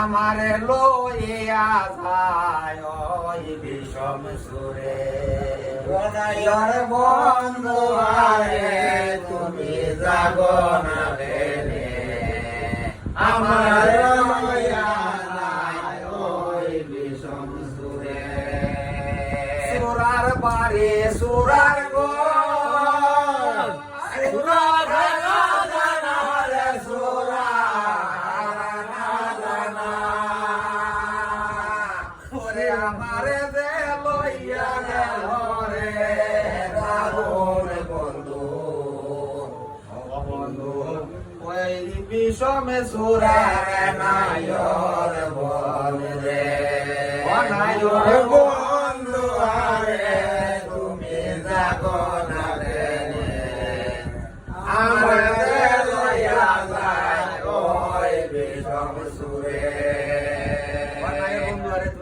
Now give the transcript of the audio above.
আমারে লইয়া যায় বিষম সুরে। বনাইয়ার বন্ধু আরে, তুমি জাগো না আমার বিষম সুরে। সুরার বাড়ি, সুরার ওরে আমারে দে লইয়া গেল রে রাগন বন্ধু। বন্ধু বিষমে সুরার নায়র বল রে। ও নায়র বন্ধু, আরে তুমি জাগো না রে আমারে লইয়া যায়, ওই বিষম সুরে।